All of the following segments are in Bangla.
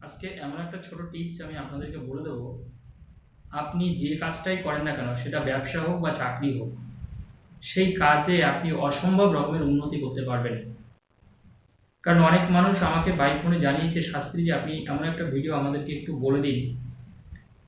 আজকে এমন একটা ছোট টিপস আমি আপনাদেরকে বলে দেবো। আপনি যে কাজটাই করেন না কেন, সেটা ব্যবসা হোক বা চাকরি হোক, সেই কাজে আপনি অসম্ভব রকমের উন্নতি করতে পারবেন। কারণ অনেক মানুষ আমাকে বাই ফোনে জানিয়েছে শাস্ত্রী যে আপনি এমন একটা ভিডিও আমাদেরকে একটু বলে দিন।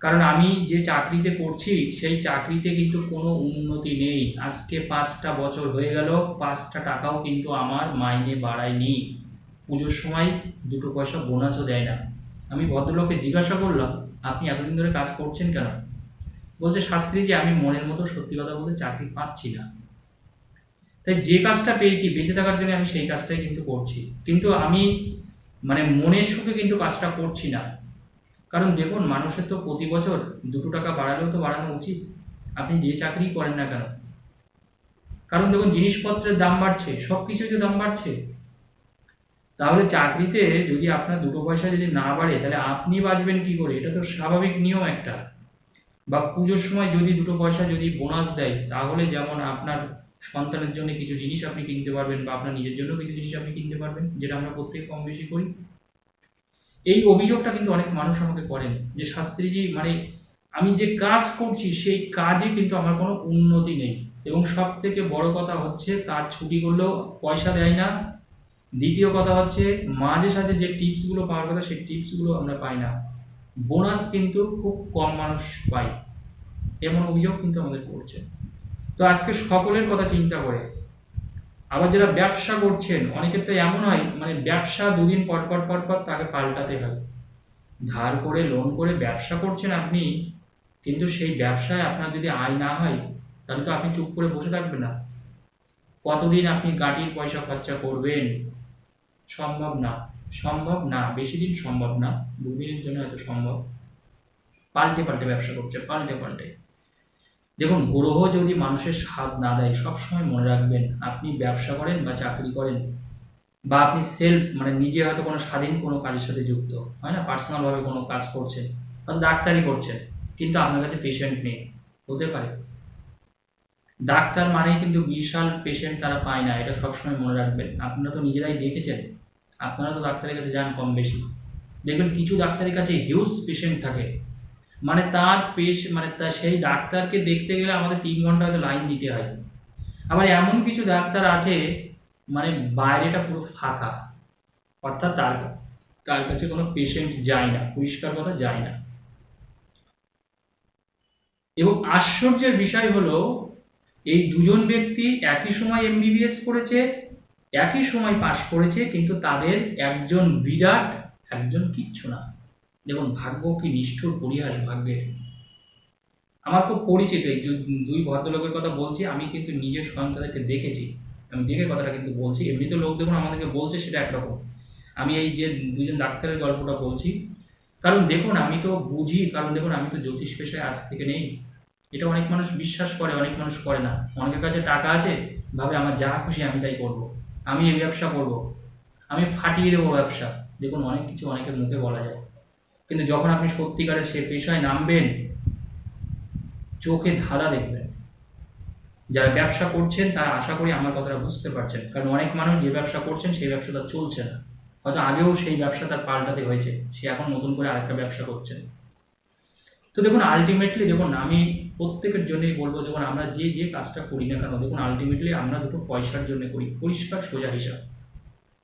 কারণ আমি যে চাকরিতে করছি সেই চাকরিতে কিন্তু কোনো উন্নতি নেই। আজকে পাঁচটা বছর হয়ে গেল, পাঁচটা টাকাও কিন্তু আমার মাইনে বাড়ায়নি। পুজোর সময় দুটো পয়সা বোনাসও দেয় না। আমি ভদ্রলোককে জিজ্ঞাসা করলাম, আপনি এতদিন ধরে কাজ করছেন কেন? বলছে, শাস্ত্রী যে আমি মনের মতো সত্যি কথা বলতে চাকরি পাচ্ছি না। তাই যে কাজটা পেয়েছি, বেঁচে থাকার জন্য আমি সেই কাজটাই কিন্তু করছি। কিন্তু আমি মানে মনের সুখে কিন্তু কাজটা করছি না। কারণ দেখুন, মানুষের তো প্রতি বছর দুটো টাকা বাড়ালেও তো বাড়ানো উচিত। আপনি যে চাকরি করেন না কেন? কারণ দেখুন, জিনিসপত্রের দাম বাড়ছে সব কিছুই তো দাম বাড়ছে। তাহলে চাকরিতে যদি আপনার দুটো পয়সা যদি না বাড়ে, তাহলে আপনি বাঁচবেন কি করে? এটা তো স্বাভাবিক নিয়ম একটা। বা পুজোর সময় যদি দুটো পয়সা যদি বোনাস দেয়, তাহলে যেমন আপনার সন্তানের জন্য কিছু জিনিস আপনি কিনতে পারবেন, বা আপনার নিজের জন্য কিছু জিনিস আপনি কিনতে পারবেন, যেটা আমরা প্রত্যেকে কম বেশি করি। এই অভিযোগটা কিন্তু অনেক মানুষ আমাকে করেন যে, শাস্ত্রীজি মানে আমি যে কাজ করছি, সেই কাজে কিন্তু আমার কোনো উন্নতি নেই। এবং সব থেকে বড় কথা হচ্ছে, তার ছুটি করলেও পয়সা দেয় না দ্বিতীয় কথা হচ্ছে, মাঝে সাঝে যে টিপসগুলো পাওয়ার কথা, সেই টিপসগুলো আমরা পাই না। বোনাস কিন্তু খুব কম মানুষ পায়। এমন অভিযোগ কিন্তু আমাদের করছে। তো আজকে সকলের কথা চিন্তা করে। আবার যারা ব্যবসা করছেন, অনেকের তো এমন হয় মানে ব্যবসা দুদিন পর পর পর পর তাকে পাল্টাতে হয়। ধার করে লোন করে ব্যবসা করছেন আপনি, কিন্তু সেই ব্যবসায় আপনার যদি আয় না হয়, তাহলে তো আপনি চুপ করে বসে থাকবেন না। কতদিন আপনি গাড়ির পয়সা খরচা করবেন? সম্ভব না। সম্ভব না, বেশি দিন সম্ভব না, দুদিনের জন্য হয়তো সম্ভব। পাল্টে পাল্টে ব্যবসা করছে, পাল্টে পাল্টে। দেখুন, গ্রহ যদি মানুষের স্বাদ না দেয়, সবসময় মনে রাখবেন, আপনি ব্যবসা করেন বা চাকরি করেন, বা আপনি সেলফ মানে নিজে হয়তো কোনো স্বাধীন কোনো কাজের সাথে যুক্ত, হয় না? পার্সোনালভাবে কোনো কাজ করছেন হয়তো ডাক্তারি করছেন, কিন্তু আপনার কাছে পেশেন্ট নেই, হতে পারে। ডাক্তার মানেই কিন্তু বিশাল পেশেন্ট তারা পায় না, এটা সবসময় মনে রাখবেন। আপনারা তো নিজেরাই দেখেছেন আপনারা তো ডাক্তারের কাছে যান কম বেশি। দেখবেন কিছু ডাক্তারের কাছে হিউজ পেশেন্ট থাকে। মানে তার পেশ মানে তার সেই ডাক্তারকে দেখতে গেলে আমাদের তিন ঘণ্টা হয়তো লাইন দিতে হয়। আবার এমন কিছু ডাক্তার আছে মানে বাইরেটা পুরো ফাঁকা। অর্থাৎ তার তার কাছে কোনো পেশেন্ট যায় না, পরিষ্কার কথা যায় না। এবং আশ্চর্যের বিষয় হলো, এই দুজন ব্যক্তি একই সময় এমবিবিএস করেছে একই সময় পাশ করেছে, কিন্তু তাদের একজন বিরাট, একজন কিচ্ছু না। দেখুন, ভাগ্য কি নিষ্ঠুর পরিহাস ভাগ্যের। আমার খুব পরিচিত এই দুই ভদ্রলোকের কথা বলছি, আমি কিন্তু নিজে স্বয়ং তাদেরকে দেখেছি। আমি দেখে কথাটা কিন্তু বলছি। এমনিতে লোক দেখুন আমাদেরকে বলছে সেটা একরকম। আমি এই যে দুজন ডাক্তারের গল্পটা বলছি, কারণ দেখুন, আমি তো বুঝি, কারণ দেখুন, আমি তো জ্যোতিষ পেশায় আজ থেকে নেই। এটা অনেক মানুষ বিশ্বাস করে, অনেক মানুষ করে না। অনেকের কাছে টাকা আছে, ভাবে আমার যা খুশি আমি তাই করব। আমি এই ব্যবসা করব। আমি ফাটিয়ে দেবো ব্যবসা। দেখুন, অনেক কিছু অনেকের মুখে বলা যায়। কিন্তু যখন আপনি সত্যিকারের সে পেশায় নামবেন, চোখে ধাঁধা দেখবেন। যারা ব্যবসা করছেন, তারা আশা করি আমার কথাটা বুঝতে পারছেন। কারণ অনেক মানুষ যে ব্যবসা করছেন, সেই ব্যবসা তার চলছে না। হয়তো আগেও সেই ব্যবসা তার পাল্টাতে হয়েছে। সে এখন নতুন করে আরেকটা ব্যবসা করছেন। তো দেখুন আলটিমেটলি দেখুন, আমি প্রত্যেকের জন্যই বলব দেখুন আমরা যে যে কাজটা করি না কেন, দেখুন আলটিমেটলি আমরা দুটো পয়সার জন্য করি, পরিষ্কার সোজা হিসাব।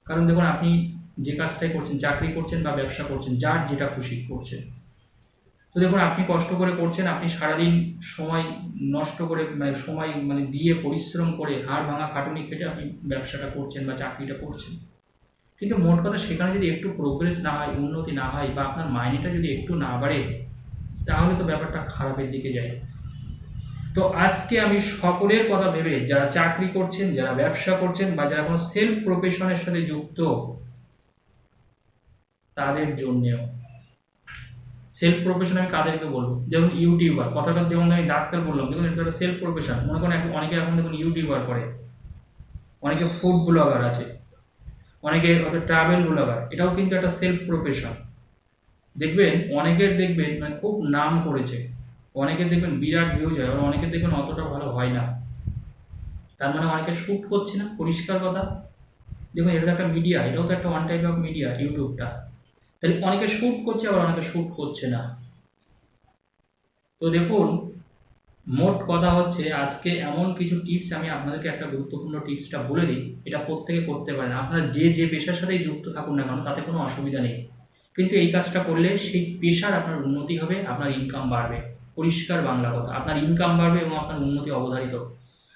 কারণ দেখুন আপনি যে কাজটাই করছেন, চাকরি করছেন বা ব্যবসা করছেন, যার যেটা খুশি করছেন। তো দেখুন আপনি কষ্ট করে করছেন, আপনি সারাদিন সময় নষ্ট করে মানে সময় মানে দিয়ে পরিশ্রম করে হাড় ভাঙা খাটুনি খেটে আপনি ব্যবসাটা করছেন বা চাকরিটা করছেন। কিন্তু মোট কথা সেখানে যদি একটু প্রোগ্রেস না হয়, উন্নতি না হয় বা আপনার মাইনেটা যদি একটু না বাড়ে, তাহলে তো ব্যাপারটা খারাপের দিকে যায়। তো আজকে আমি সকলের কথা ভেবে যারা চাকরি করছেন, যারা ব্যবসা করছেন বা যারা কোনো সেলফ প্রফেশনের সাথে যুক্ত, তাদের জন্যেও। সেলফ প্রফেশন আমি কাদেরকে বলব? যেমন ইউটিউবার কথাটা যেমন আমি ডাক্তার বললাম, দেখুন এটা সেলফ প্রফেশন মনে করেন অনেকে এখন দেখুন ইউটিউবার করে। অনেকে ফুড ব্লগার আছে। অনেকে হয়তো ট্রাভেল ব্লগার এটাও কিন্তু একটা সেলফ প্রফেশন দেখবেন, অনেকের দেখবেন মানে খুব নাম করেছে। অনেকের দেখবেন বিরাট ভিউজ হয় আর অনেকের দেখবেন অতটা ভালো হয় না। তার মানে অনেকে শ্যুট করছে না, পরিষ্কার কথা। দেখুন এটা একটা মিডিয়া এটাও তো একটা ওয়ান টাইপ অফ মিডিয়া ইউটিউবটা তাহলে অনেকে শ্যুট করছে, আবার অনেকে শ্যুট করছে না। তো দেখুন, মোট কথা হচ্ছে, আজকে এমন কিছু টিপস আমি আপনাদেরকে একটা গুরুত্বপূর্ণ টিপসটা বলে দিই, এটা প্রত্যেকে করতে পারেন। আপনারা যে যে পেশার সাথেই যুক্ত থাকুন না কেন, তাতে কোনো অসুবিধা নেই। কিন্তু এই কাজটা করলে সেই পেশার আপনার উন্নতি হবে, আপনার ইনকাম বাড়বে। পরিষ্কার বাংলা কথা। আপনার ইনকাম বাড়বে এবং আপনার উন্নতি অবধারিত।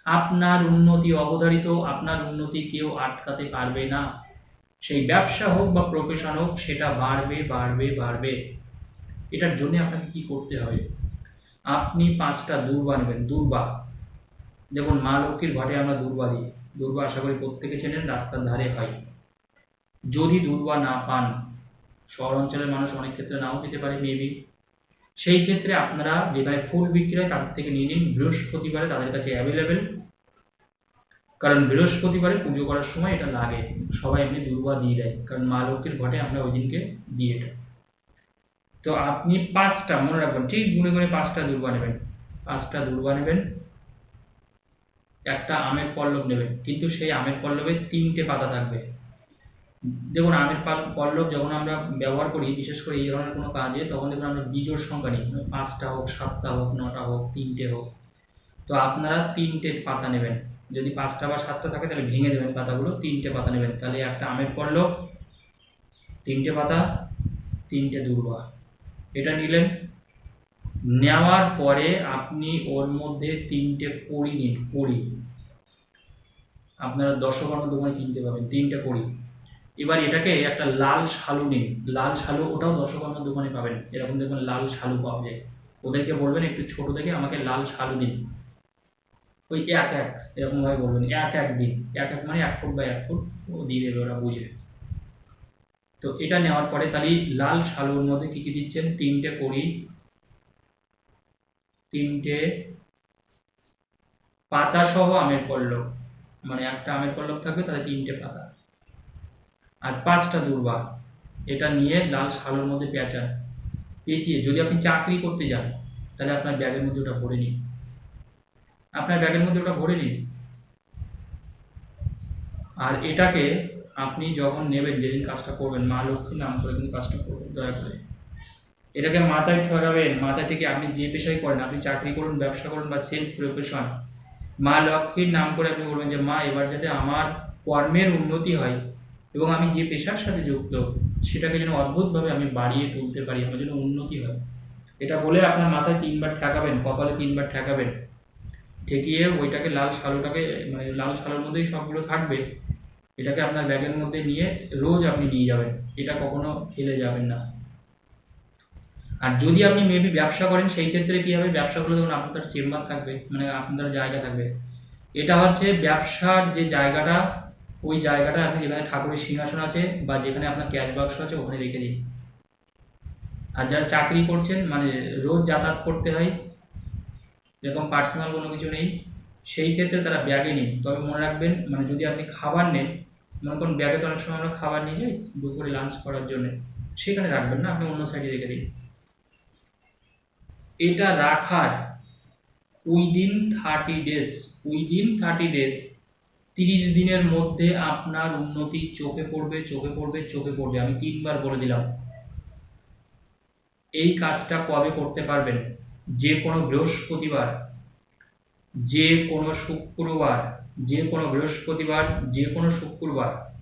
আপনার উন্নতি অবধারিত, আপনার উন্নতি কেউ আটকাতে পারবে না। সেই ব্যবসা হোক বা প্রফেশন হোক, সেটা বাড়বে বাড়বে বাড়বে। এটার জন্য আপনাকে কি করতে হবে? আপনি পাঁচটা দুর্বা নেবেন, দুর্বা। যেমন মা লক্ষ্মীর ঘটে আমরা দুর্বা দিই। দুর্বা আশা করি প্রত্যেকে চেনেন, রাস্তার ধারে হয় যদি দুর্বা না পান, শহর অঞ্চলের মানুষ অনেক ক্ষেত্রে নাও পেতে পারে মেবি সেই ক্ষেত্রে আপনারা যেখানে ফুল বিক্রি হয় তাদের থেকে নিয়ে নিন। বৃহস্পতিবারে তাদের কাছে অ্যাভেলেবেল কারণ বৃহস্পতিবারে পুজো করার সময় এটা লাগে। সবাই এমনি দুর্বা দিয়ে দেয়। কারণ মা লক্ষ্মীর ঘটে, আমরা ওই দিনকে দিই। এটা তো আপনি পাঁচটা, মনে রাখবেন, ঠিক গুনে গুনে পাঁচটা দুর্বা নেবেন। পাঁচটা দুর্বা নেবেন। একটা আমের পল্লব নেবেন। কিন্তু সেই আমের পল্লবে তিনটে পাতা থাকবে। দেখুন, আমের পাল- পল্লব যখন আমরা ব্যবহার করি, বিশেষ করে এই ধরনের কোনো কাজে, তখন দেখুন আমরা বীজোর সংখ্যা নিই। মানে পাঁচটা হোক, সাতটা হোক, নটা হোক, তিনটে হোক। তো আপনারা তিনটে পাতা নেবেন। যদি পাঁচটা বা সাতটা থাকে, তাহলে ভেঙে দেবেন পাতাগুলো, তিনটে পাতা নেবেন। তাহলে একটা আমের পল্লব, তিনটে পাতা, তিনটে দুর্বা। এটা নিলেন। নেওয়ার পরে আপনি ওর মধ্যে তিনটে কড়ি নিন কড়ি আপনারা দশকর্ম দোকানে কিনতে পাবেন, তিনটে কড়ি এবার এটাকে একটা লাল শালু নিন লাল শালু, ওটাও দশকর্ম দোকানে পাবেন। এরকম দেখবেন লাল শালু পাওয়া যায়। ওদেরকে বলবেন, একটু ছোট থেকে আমাকে লাল শালু দিন। ওই এক এক এরকম ভাবে বলবেন, এক এক দিন। এক এক মানে এক ফুট বা এক ফুট, ও দিয়ে দেবে, ওরা বুঝে তো এটা নেওয়ার পরে তাহলে লাল শালুর মধ্যে কি কি দিচ্ছেন? তিনটে কড়ি, তিনটে পাতা সহ আমের পল্লব। মানে একটা আমের পল্লব থাকবে তাতে তিনটে পাতা। আর পাঁচটা দুর্বা এটা নিয়ে লাল শালুর মধ্যে পেঁচান পেঁচিয়ে যদি আপনি চাকরি করতে যান, তাহলে আপনার ব্যাগের মধ্যে ওটা ভরে নিন। আপনার ব্যাগের মধ্যে ওটা ভরে নিন। আর এটাকে আপনি যখন নেবেন, যেদিন কাজটা করবেন, মা লক্ষ্মীর নাম করে কিন্তু কাজটা করবেন, দয়া করে। এটাকে মাথায় ঠেকাবেন মাথা থেকে আপনি যে পেশায় করেন, আপনি চাকরি করুন, ব্যবসা করুন বা সেলফ প্রফেশন মা লক্ষ্মীর নাম করে আপনি বলবেন যে, মা, এবার যাতে আমার কর্মের উন্নতি হয় এবং আমি যে পেশার সাথে যুক্ত, সেটাকে যেন অদ্ভুতভাবে আমি বাড়িয়ে তুলতে পারি, আমার যেন উন্নতি হয়। এটা বলে আপনার মাথায় তিনবার ঠেকাবেন, কপালে তিনবার ঠেকাবেন। ঠেকিয়ে ওইটাকে লাল সালোটাকে মানে লাল সালোর মধ্যেই সবগুলো থাকবে, এটাকে আপনার ব্যাগের মধ্যে নিয়ে রোজ আপনি নিয়ে যাবেন, এটা কখনো ফেলে যাবেন না। আর যদি আপনি মেবি ব্যবসা করেন, সেই ক্ষেত্রে কি হবে? ব্যবসাগুলো যখন আপনার চেম্বার থাকবে মানে আপনার জায়গা থাকবে। এটা হচ্ছে ব্যবসার যে জায়গাটা ওই জায়গাটা আপনি যেখানে ঠাকুরের সিংহাসন আছে বা যেখানে আপনার ক্যাশ বাক্স আছে, ওখানে রেখে দিন। আর যারা চাকরি করছেন মানে রোজ যাতায়াত করতে হয়, এরকম পার্সোনাল কোনো কিছু নেই, সেই ক্ষেত্রে তারা ব্যাগে নিন। তবে মনে রাখবেন মানে যদি আপনি খাবার নেন, মনে করুন ব্যাগে তো অনেক সময় আমরা খাবার নিয়ে যাই, দুপুরে লাঞ্চ করার জন্য, সেখানে রাখবেন না, আপনি অন্য সাইডে রেখে দিন। এটা রাখার within thirty days within thirty days তিরিশ দিনের মধ্যে আপনার উন্নতি চোখে পড়বে চোখে পড়বে চোখে পড়বে। আমি তিনবার বলে দিলাম। এই কাজটা কবে করতে পারবেন? যে কোনো বৃহস্পতিবার, যে কোনো শুক্রবার, যে কোনো বৃহস্পতিবার, যে কোনো শুক্রবার,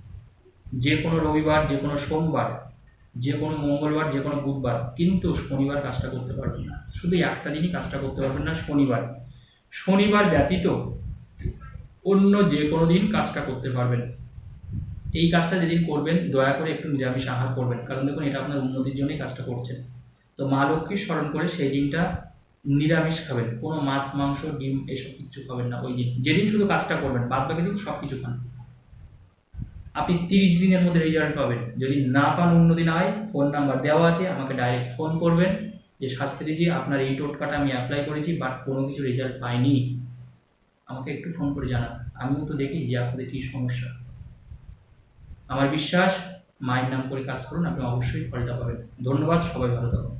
যে কোনো রবিবার, যে কোনো সোমবার, যে কোনো মঙ্গলবার, যে কোনো বুধবার। কিন্তু শনিবার কাজটা করতে পারবেন না। শুধু একটা দিনই কাজটা করতে পারবেন না, শনিবার। শনিবার ব্যতীত অন্য যে কোনো দিন কাজটা করতে পারবেন। এই কাজটা যেদিন করবেন, দয়া করে একটু নিরামিষ আহার করবেন। কারণ দেখুন, এটা আপনার উন্নতির জন্যই কাজটা করছেন। তো মা লক্ষ্মী স্মরণ করে সেই দিনটা নিরামিষ খাবেন। কোনো মাছ, মাংস, ডিম এসব কিছু খাবেন না ওই দিন। যেদিন শুধু কাজটা করবেন, বাদ বাকি দিন সব কিছু খান। আপনি তিরিশ দিনের মধ্যে রেজাল্ট পাবেন। যদি না পান উন্নতি না হয় ফোন নাম্বার দেওয়া আছে, আমাকে ডাইরেক্ট ফোন করবেন। যে শাস্ত্রীজি, আপনার এই টোটকাটা আমি অ্যাপ্লাই করেছি বাট কোনো কিছু রেজাল্ট পাইনি। আমাকে একটু ফোন করে জানান। আমিও তো দেখি যে আপনাদের কী সমস্যা। আমার বিশ্বাস, মায়ের নাম করে কাজ করুন, আপনি অবশ্যই ফলটা পাবেন। ধন্যবাদ, সবাই ভালো থাকুন।